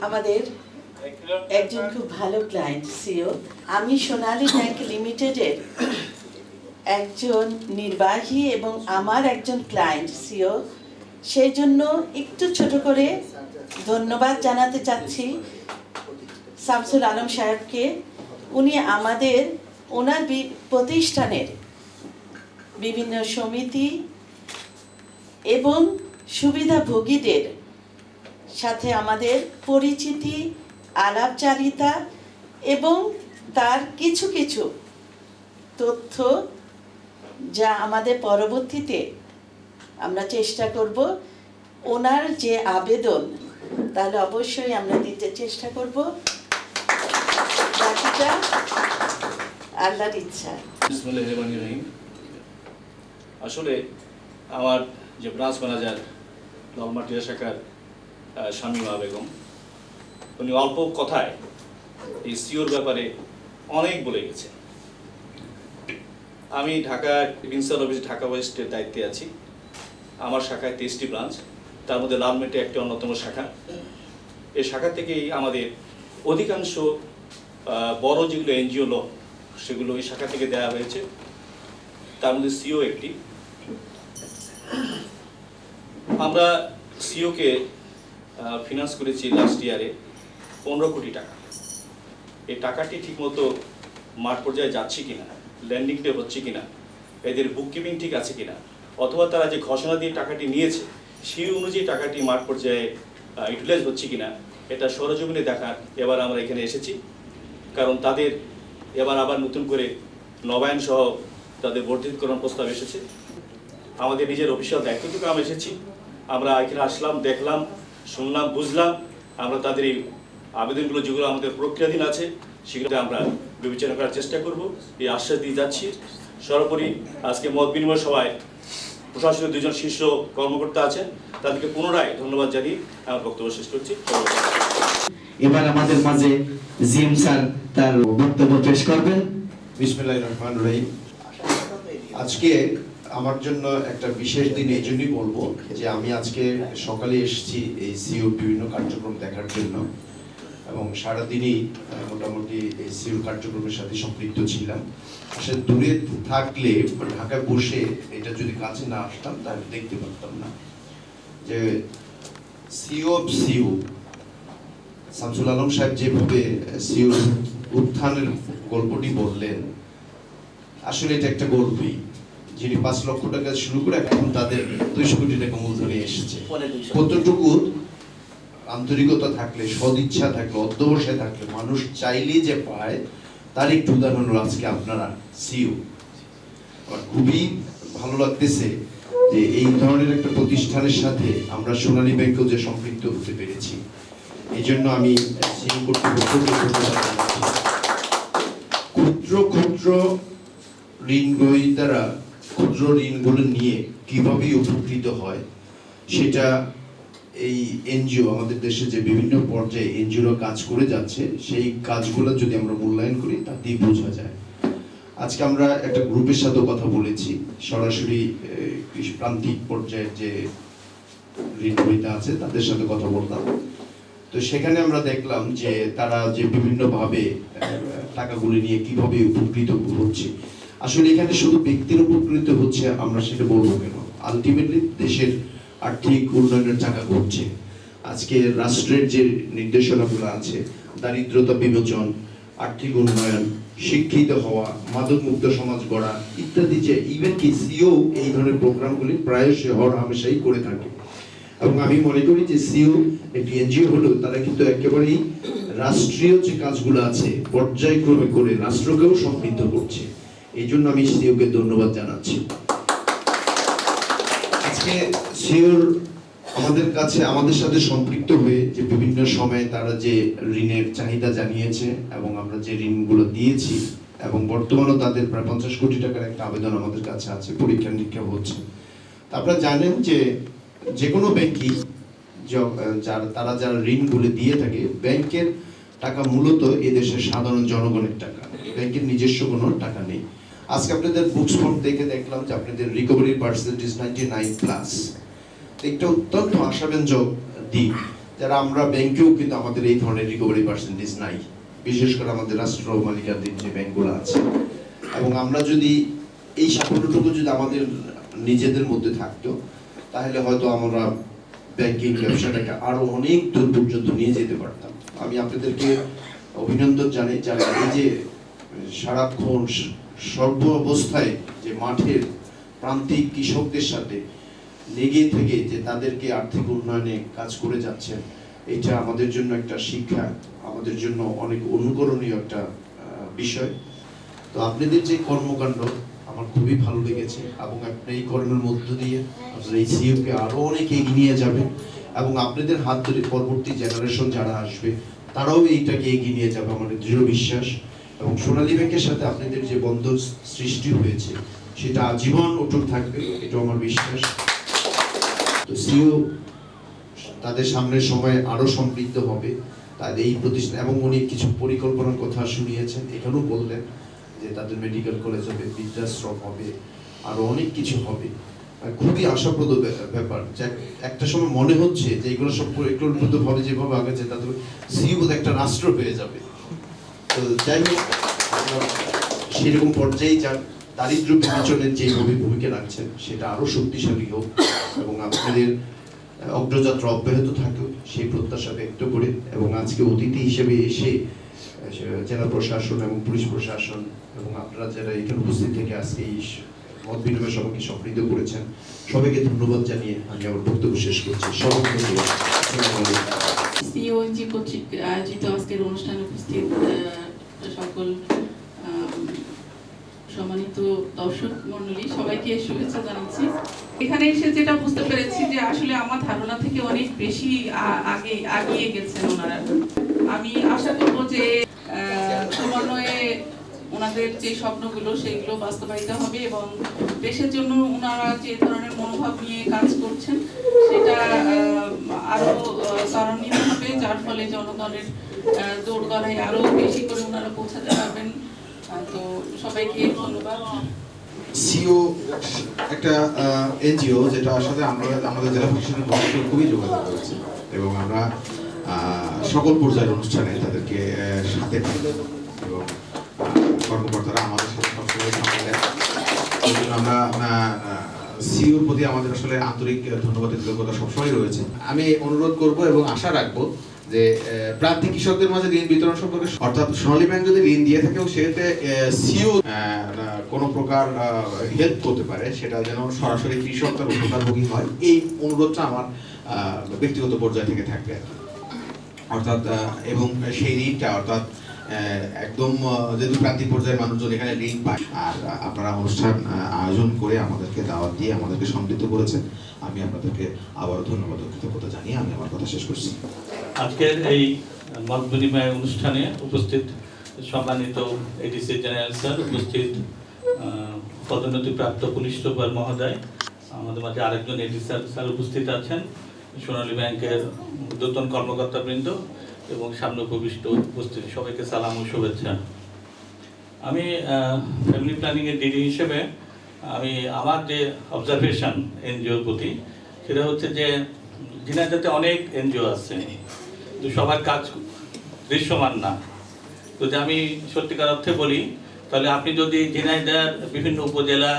আমাদের একজন খুব ভালো ক্লায়েন্ট সিও আমি সোনালী ব্যাংক লিমিটেডের একজন নির্বাহী এবং আমার একজন ক্লায়েন্ট সিও সেই জন্য একটু ছোট করে ধন্যবাদ জানাতে চাচ্ছি শামসুল আলম সাহেবকে। উনি আমাদের ওনার প্রতিষ্ঠানের বিভিন্ন সমিতি এবং সুবিধাভোগীদের সাথে আমাদের পরিচিতি, আলাপচারিতা এবং তার কিছু কিছু তথ্য যা আমাদের পরবর্তীতে আমরা চেষ্টা করব ওনার যে আবেদন, তাহলে অবশ্যই আমরা দিতে চেষ্টা করব। বাকিটা আল্লাহর ইচ্ছা। আসলে আমার যে ব্রাঞ্চ ম্যানেজার লালমাটিয়া শাখার শামীমা বেগম। উনি অল্প কথায় এই সিওর ব্যাপারে অনেক বলে গেছেন। আমি ঢাকা প্রিন্সিপাল অফিস ঢাকা ওয়েস্টের দায়িত্বে আছি। আমার শাখায় তেইশটি ব্রাঞ্চ, তার মধ্যে লালমেটে একটি অন্যতম শাখা। এই শাখা থেকেই আমাদের অধিকাংশ বড় যেগুলো এনজিও লোন সেগুলো ওই শাখা থেকে দেওয়া হয়েছে। তার মধ্যে সিও একটি। আমরা সিওকে ফিনান্স করেছি লাস্ট ইয়ারে পনেরো কোটি টাকা। এই টাকাটি ঠিকমতো মাঠ পর্যায়ে যাচ্ছে কিনা ল্যান্ডিংটা হচ্ছে কিনা, এদের বুক কিপিং ঠিক আছে কিনা, অথবা তারা যে ঘোষণা দিয়ে টাকাটি নিয়েছে, সেই অনুযায়ী টাকাটি মাঠ পর্যায়ে ইউটিলাইজ হচ্ছে কিনা, এটা সরজমিনে দেখার এবার আমরা এখানে এসেছি। কারণ তাদের এবার আবার নতুন করে নবায়ন সহ তাদের বর্ধিতকরণ প্রস্তাব এসেছে। আমাদের নিজের অফিসিয়াল দায়িত্ব থেকে আমরা এসেছি। আমরা এখানে আসলাম, দেখলাম শুনলাম বুঝলাম আমরা তাদের এই আবেদনগুলো যেগুলো আমাদের প্রক্রিয়াধীন আছে সেগুলো আমরা বিবেচনা করার চেষ্টা করব। এই আশ্বাস দিয়ে যাচ্ছি। সর্বোপরি আজকে মত বিনিময় সভায় প্রশাসনের দুজন শীর্ষ কর্মকর্তা আছেন তাদেরকে পুনরায় ধন্যবাদ জানিয়ে আমার বক্তব্য শেষ করছি। এবার আমাদের মাঝে জিএম স্যার তার বক্তব্য পেশ করবেন। বিসমিল্লাহ রহমান রহিম। আজকে আমার জন্য একটা বিশেষ দিন এই জন্যই বলব যে আমি আজকে সকালে এসেছি এই সিওর বিভিন্ন কার্যক্রম দেখার জন্য এবং সারাদিনই মোটামুটি এই সিওর কার্যক্রমের সাথে সম্পৃক্ত ছিলাম। আসলে দূরে থাকলে ঢাকায় বসে এটা যদি কাছে না আসতাম, তাহলে দেখতে পারতাম না। যে সিও সিও শামসুল আলম সাহেব যেভাবে সিও উত্থানের গল্পটি বললেন, আসলে এটা একটা গল্পই। যিনি পাঁচ লক্ষ টাকা শুরু করে এখন তাদের দুইশো কোটি টাকা মূলধনে এসেছে। কতটুকু আন্তরিকতা থাকলে সদিচ্ছা থাকলে অধ্যবসায় থাকলে মানুষ চাইলেই যে পায় তার একটু উদাহরণ হলো আজকে আপনারা সিও। আমার খুবই ভালো লাগতেছে যে এই ধরনের একটা প্রতিষ্ঠানের সাথে আমরা সোনালী ব্যাংকেও যে সম্পৃক্ত হতে পেরেছি। এই জন্য আমি সিও কর্তৃপক্ষকে ক্ষুদ্র ক্ষুদ্র ঋণ গ্রহীতারা ক্ষুদ্র ঋণগুলো নিয়ে কীভাবে উপকৃত হয়, সেটা এই এনজিও, আমাদের দেশে যে বিভিন্ন পর্যায়ে এনজিওরা কাজ করে যাচ্ছে, সেই কাজগুলো যদি আমরা মূল্যায়ন করি, তাতেই বোঝা যায়। আজকে আমরা একটা গ্রুপের সাথে কথা বলেছি, সরাসরি প্রান্তিক পর্যায়ের যে ঋণগ্রহীতা আছে, তাদের সাথে কথা বললাম। তো সেখানে আমরা দেখলাম যে তারা যে বিভিন্ন ভাবে টাকাগুলি নিয়ে কীভাবে উপকৃত হচ্ছে আসলে এখানে শুধু ব্যক্তির উপকৃত হচ্ছে আমরা সেটা বলব কেন? আলটিমেটলি দেশের আর্থিক উন্নয়নের চাকা ঘুরছে। আজকে রাষ্ট্রের যে নির্দেশনাগুলো আছে, দারিদ্রতা বিমোচন আর্থিক উন্নয়ন, শিক্ষিত হওয়া মাদক মুক্ত সমাজ গড়া ইত্যাদি যে ইভেন কি সিও এই ধরনের প্রোগ্রামগুলি প্রায়শই হর হামেশাই করে থাকে। এবং আমি মনে করি যে সিও একটি এনজিও হলো তারা কিন্তু একেবারেই রাষ্ট্রীয় যে কাজগুলো আছে, পর্যায়ক্রমে করে রাষ্ট্রকেও সমৃদ্ধ করছে। এই জন্য আমি সিওকে ধন্যবাদ জানাচ্ছি। আজকে সিওর আমাদের কাছে, আমাদের সাথে সম্পৃক্ত হয়ে যে বিভিন্ন সময়ে তারা যে ঋণের চাহিদা জানিয়েছে এবং আমরা যে ঋণগুলো দিয়েছি এবং বর্তমানেও তাদের প্রায় পঞ্চাশ কোটি টাকার একটা আবেদন আমাদের কাছে আছে, পরীক্ষা নিরীক্ষা হচ্ছে। আপনারা জানেন যে যে কোনো ব্যাংকই যারা, তারা যারা ঋণগুলো দিয়ে থাকে, ব্যাংকের টাকা মূলত এদেশের সাধারণ জনগণের টাকা, ব্যাংকের নিজস্ব কোনো টাকা নেই। আজকে আপনাদের বুকস ফর্ম দেখে দেখলাম যে আপনাদের recovery percentage ninety nine plus একটা অত্যন্ত আশাব্যঞ্জক দিক, যারা আমরা ব্যাংকেও কিন্তু আমাদের এই ধরনের রিকভারি পার্সেন্টেজ নাই। বিশেষ করে আমাদের রাষ্ট্র মালিকাধীন যে ব্যাংকগুলো আছে। এবং আমরা যদি এই সাফল্যটুকু যদি আমাদের নিজেদের মধ্যে থাকতো, তাহলে হয়তো আমরা ব্যাংকিং ব্যবসাটাকে আরও অনেক দূর পর্যন্ত নিয়ে যেতে পারতাম। আমি আপনাদেরকে অভিনন্দন জানাই, যারা এই যে সারাক্ষণ সর্ব অবস্থায় যে মাঠের প্রান্তিক কৃষকদের সাথে লেগে থেকে যে তাদেরকে আর্থিক উন্নয়নে কাজ করে যাচ্ছেন, এটা আমাদের জন্য একটা শিক্ষা, আমাদের জন্য অনেক অনুকরণীয় একটা বিষয়। তো আপনাদের যে কর্মকাণ্ড, আমার খুবই ভালো লেগেছে এবং আপনি এই কর্মের মধ্য দিয়ে আপনার এই সিইওকে আরও অনেক এগিয়ে নিয়ে যাবেন এবং আপনাদের হাত ধরে পরবর্তী জেনারেশন যারা আসবে, তারাও এইটাকে এগিয়ে নিয়ে যাবে, আমার দৃঢ় বিশ্বাস। এবং সোনালী ব্যাংকের সাথে আপনাদের যে বন্ধন সৃষ্টি হয়েছে, সেটা আজীবন অটুট থাকবে এটা আমার বিশ্বাস। তো সিও তাদের সামনের সময় আরও সমৃদ্ধ হবে তাদের এই প্রতিষ্ঠান এবং উনি কিছু পরিকল্পনার কথা শুনিয়েছেন, এখানেও বললেন যে তাদের মেডিকেল কলেজ হবে, বৃদ্ধাশ্রম হবে আরও অনেক কিছু হবে। খুবই আশাপ্রদ ব্যাপার- যে একটা সময় মনে হচ্ছে যে এগুলো সব পরিকল্পিত ভাবে যেভাবে আগে তাদের সিও একটা রাষ্ট্র হয়ে যাবে। তো যাই হোক সেরকম পর্যায়ে যান দারিদ্র বিমোচনের যে ভূমিকা রাখছেন, সেটা আরও শক্তিশালী হোক এবং আপনাদের অগ্রযাত্রা অব্যাহত থাকুক, সেই প্রত্যাশা ব্যক্ত করে এবং আজকে অতিথি হিসেবে এসে জেলা প্রশাসন এবং পুলিশ প্রশাসন এবং আপনারা যারা এখানে উপস্থিত থেকে আজকে এই মত বিনিময় সবাইকে সমৃদ্ধ করেছেন, সবাইকে ধন্যবাদ জানিয়ে আমি আমার বক্তব্য শেষ করছি সবাইকে ধন্যবাদ। সিওএনজি কর্তৃক আয়োজিত আজকের অনুষ্ঠানে উপস্থিত সকল সম্মানিত দর্শক মন্ডলী সবাইকে শুভেচ্ছা জানাচ্ছি এখানে এসে যেটা বুঝতে পেরেছি যে আসলে আমার ধারণা থেকে অনেক বেশি আগে আগিয়ে গেছেন ওনারা। আমি আশা করব যে ওনাদের যে স্বপ্নগুলো সেগুলো বাস্তবায়িত হবে এবং দেশের জন্য ওনারা যে ধরনের মনোভাব নিয়ে কাজ করছেন সেটা আহ, আরও আহ, ত্বরান্বিত হবে যার ফলে জনগণের আহ, দৌড়গড়াই আরও বেশি করে ওনারা পৌঁছাতে পারবেন। তো সবাইকে ধন্যবাদ। সিও একটা এনজিও যেটা সাথে আমরা আমাদের জেলা প্রশাসনের পক্ষ খুবই যোগাযোগ করেছি এবং আমরা সকল পর্যায়ের অনুষ্ঠানে তাদেরকে সাথে সিওর প্রতি আমাদের আসলে আন্তরিক ধন্যবাদ কৃতজ্ঞতা সবসময় রয়েছে। আমি অনুরোধ করব এবং আশা রাখব যে প্রান্তিক কৃষকদের মাঝে ঋণ বিতরণ সম্পর্কে অর্থাৎ সোনালী ব্যাংক যদি ঋণ দিয়ে থাকে সেতে সিও কোনো প্রকার হেল্প করতে পারে, সেটা যেন সরাসরি কৃষক তার উপকারভোগী হয়, এই অনুরোধটা আমার ব্যক্তিগত পর্যায় থেকে থাকবে অর্থাৎ এবং সেই ঋণটা, অর্থাৎ একদম যেহেতু প্রান্তিক পর্যায়ের মানুষজন এখানে ঋণ পায় আর আপনারা অনুষ্ঠান আয়োজন করে আমাদেরকে দাওয়াত দিয়ে আমাদেরকে সমৃদ্ধ করেছেন, আমি আপনাদেরকে আবারও ধন্যবাদ কৃতজ্ঞতা জানিয়ে আমি আমার কথা শেষ করছি। আজকের এই মত বিনিময় অনুষ্ঠানে উপস্থিত সম্মানিত এডিসি জেনারেল স্যার উপস্থিত পদোন্নতিপ্রাপ্ত পুলিশ সুপার মহোদয়, আমাদের মাঝে আরেকজন এডিসি স্যার উপস্থিত আছেন, সোনালী ব্যাংকের ঊর্ধ্বতন কর্মকর্তাবৃন্দ এবং সামনে উপবিষ্ট উপস্থিত। সবাইকে সালাম ও শুভেচ্ছা। আমি ফ্যামিলি প্ল্যানিংয়ের ডিডি হিসেবে আমি আমার যে অবজারভেশন এনজিওর প্রতি, সেটা হচ্ছে যে ঝিনাইদাতে অনেক এনজিও আছে, কিন্তু সবার কাজ দৃশ্যমান না। যদি আমি সত্যিকার অর্থে বলি, তাহলে আপনি যদি ঝিনাইদার বিভিন্ন উপজেলা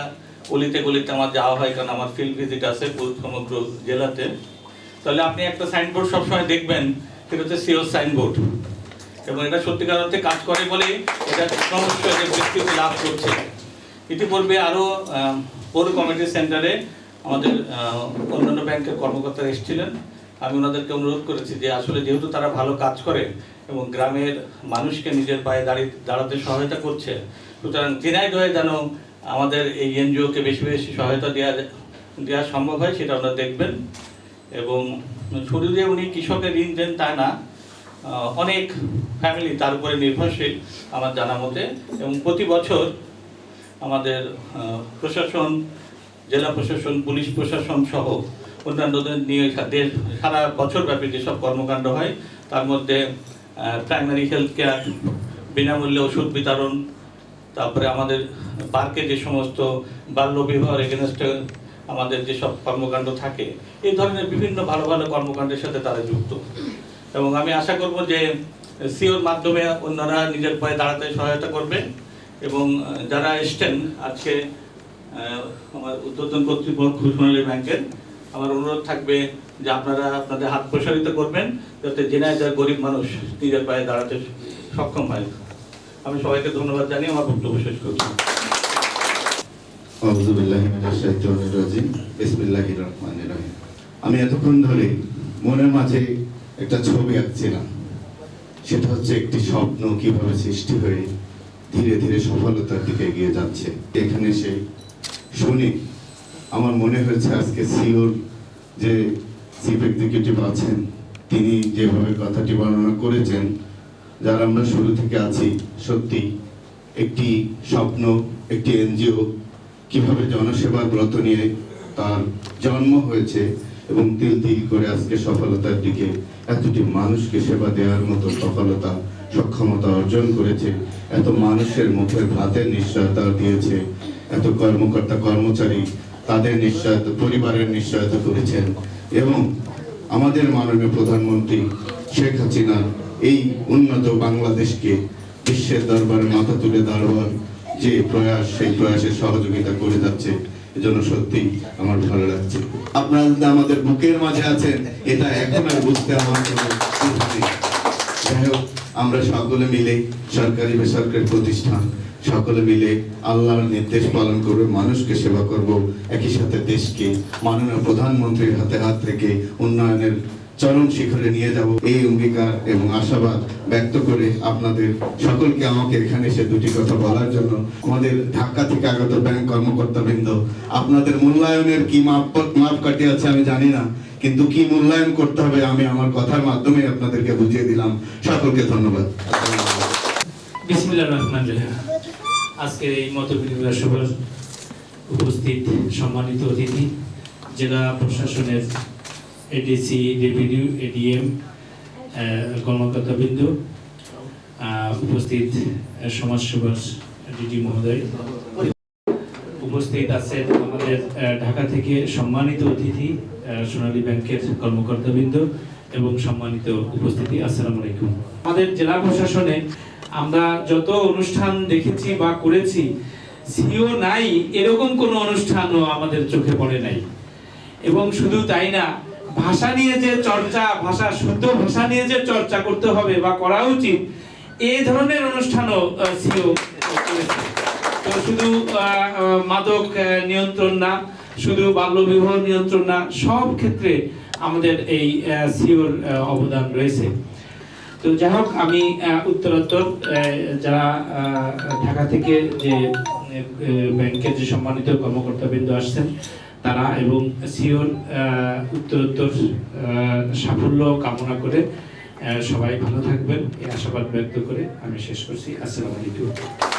গলিতে গলিতে আমার যাওয়া হয়, কারণ আমার ফিল্ড ভিজিট আছে সমগ্র জেলাতে, তাহলে আপনি একটা সাইনবোর্ড সবসময় দেখবেন সেটা হচ্ছে সিও সাইনবোর্ড। এবং এটা সত্যিকার অর্থে কাজ করে বলেই এটা এদের বিস্তৃতি লাভ করছে। ইতিপূর্বে আরও পৌর কমিটি সেন্টারে আমাদের অন্যান্য ব্যাংকের কর্মকর্তারা এসেছিলেন। আমি ওনাদেরকে অনুরোধ করেছি যে আসলে যেহেতু তারা ভালো কাজ করে এবং গ্রামের মানুষকে নিজের পায়ে দাঁড়িয়ে দাঁড়াতে সহায়তা করছে, সুতরাং ঝিনাইদহে যেন আমাদের এই এনজিওকে বেশি বেশি সহায়তা দেওয়া দেওয়া সম্ভব হয়, সেটা ওনারা দেখবেন। এবং শুধু যে উনি কৃষকের ঋণ দেন তা না অনেক ফ্যামিলি তার উপরে নির্ভরশীল আমার জানা মতে, এবং প্রতি বছর আমাদের প্রশাসন, জেলা প্রশাসন, পুলিশ প্রশাসন সহ অন্যান্যদের নিয়ে দেশ সারা বছর ব্যাপী যেসব কর্মকাণ্ড হয়, তার মধ্যে প্রাইমারি হেলথ কেয়ার বিনামূল্যে ওষুধ বিতরণ, তারপরে আমাদের পার্কে যে সমস্ত বাল্য বিবাহের এগেনস্টে আমাদের যেসব কর্মকাণ্ড থাকে, এই ধরনের বিভিন্ন ভালো ভালো কর্মকাণ্ডের সাথে তারা যুক্ত। এবং আমি আশা করব যে, সিওর মাধ্যমে অন্যরা নিজের পায়ে দাঁড়াতে সহায়তা করবেন এবং যারা এসছেন, আজকে আমার উদ্বোধন কর্তৃপক্ষ সোনালী ব্যাংকের, আমার অনুরোধ থাকবে যে আপনারা আপনাদের হাত প্রসারিত করবেন, যাতে জেনায় গরিব মানুষ নিজের পায়ে দাঁড়াতে সক্ষম হয়। আমি সবাইকে ধন্যবাদ জানিয়ে আমার বক্তব্য শেষ করছি আউযুবিল্লাহি মিনাশ শাইতানির রাজিম বিসমিল্লাহির রহমানির রহিম আমি এতক্ষণ ধরে মনের মাঝে একটা ছবি আঁকছিলাম। সেটা হচ্ছে একটি স্বপ্ন কীভাবে সৃষ্টি হয়ে ধীরে ধীরে সফলতার দিকে এগিয়ে যাচ্ছে। এখানে এসে শুনি, আমার মনে হয়েছে আজকে সিওর যে চিফ এক্সিকিউটিভ আছেন, তিনি যেভাবে কথাটি বর্ণনা করেছেন, যারা আমরা শুরু থেকে আছি, সত্যি একটি স্বপ্ন, একটি এনজিও কীভাবে জনসেবার ব্রত নিয়ে তার জন্ম হয়েছে এবং তিল তিল করে আজকে সফলতার দিকে এতটি মানুষকে সেবা দেওয়ার মতো সফলতা, সক্ষমতা অর্জন করেছে, এত মানুষের মুখের ভাতের নিশ্চয়তা দিয়েছে, এত কর্মকর্তা কর্মচারী তাদের নিশ্চয়তা, পরিবারের নিশ্চয়তা করেছেন এবং আমাদের মাননীয় প্রধানমন্ত্রী শেখ হাসিনা এই উন্নত বাংলাদেশকে বিশ্বের দরবারে মাথা তুলে দাঁড়াবার যে প্রয়াস, সেই প্রয়াসের সহযোগিতা করে যাচ্ছে, এজন্য সত্যি আমার ভালো লাগছে। আপনারা যদি আমাদের বুকের মাঝে আছেন, এটা এখন আর বুঝতে আমার হোক, আমরা সকলে মিলে সরকারি বেসরকারি প্রতিষ্ঠান, সকলে মিলে আল্লাহর নির্দেশ পালন করবে মানুষকে সেবা করব। একই সাথে দেশকে, মাননীয় প্রধানমন্ত্রীর হাতে হাত থেকে উন্নয়নের চরম শিখরে নিয়ে যাব। এই অঙ্গীকার এবং আশাবাদ ব্যক্ত করে আপনাদের সকলকে আমাকে এখানে এসে দুটি কথা বলার জন্য আমাদের ঢাকা থেকে আগত ব্যাংক কর্মকর্তা বৃন্দ আপনাদের মূল্যায়নের কি মাপ মাপকাঠি আছে আমি জানি না, কিন্তু কি মূল্যায়ন করতে হবে আমি আমার কথার মাধ্যমে আপনাদেরকে বুঝিয়ে দিলাম। সকলকে ধন্যবাদ। বিসমিল্লাহ রহমান রহিম। আজকের এই মত বিনিময় সভার উপস্থিত সম্মানিত অতিথি, জেলা প্রশাসনের এডিসি রেভিনিউ এডিএম কর্মকর্তাবৃন্দ উপস্থিত আহ, সমাজসেবার ডিডি মহোদয়। উপস্থিত আছেন আমাদের ঢাকা থেকে সম্মানিত অতিথি সোনালী ব্যাংকের কর্মকর্তাবৃন্দ এবং সম্মানিত উপস্থিতি। আসসালামু আলাইকুম। আমাদের জেলা প্রশাসনে আমরা যত অনুষ্ঠান দেখেছি বা করেছি সিও নাই এরকম কোনো অনুষ্ঠানও আমাদের চোখে পড়ে নাই। এবং শুধু তাই না ভাষা নিয়ে যে চর্চা, ভাষা, শুদ্ধ ভাষা নিয়ে যে চর্চা করতে হবে বা করা উচিত এই ধরনের অনুষ্ঠানও সিও তো শুধু মাদক নিয়ন্ত্রণ না, শুধু বাল্যবিবাহ নিয়ন্ত্রণ না, সব ক্ষেত্রে আমাদের এই সিওর অবদান রয়েছে। তো যাই হোক, আমি উত্তরোত্তর যারা ঢাকা থেকে যে ব্যাংকের যে সম্মানিত কর্মকর্তাবৃন্দ আসছেন তারা এবং সিওর উত্তরোত্তর সাফল্য কামনা করে সবাই ভালো থাকবেন। এই আশাবাদ ব্যক্ত করে আমি শেষ করছি। আসসালামু আলাইকুম।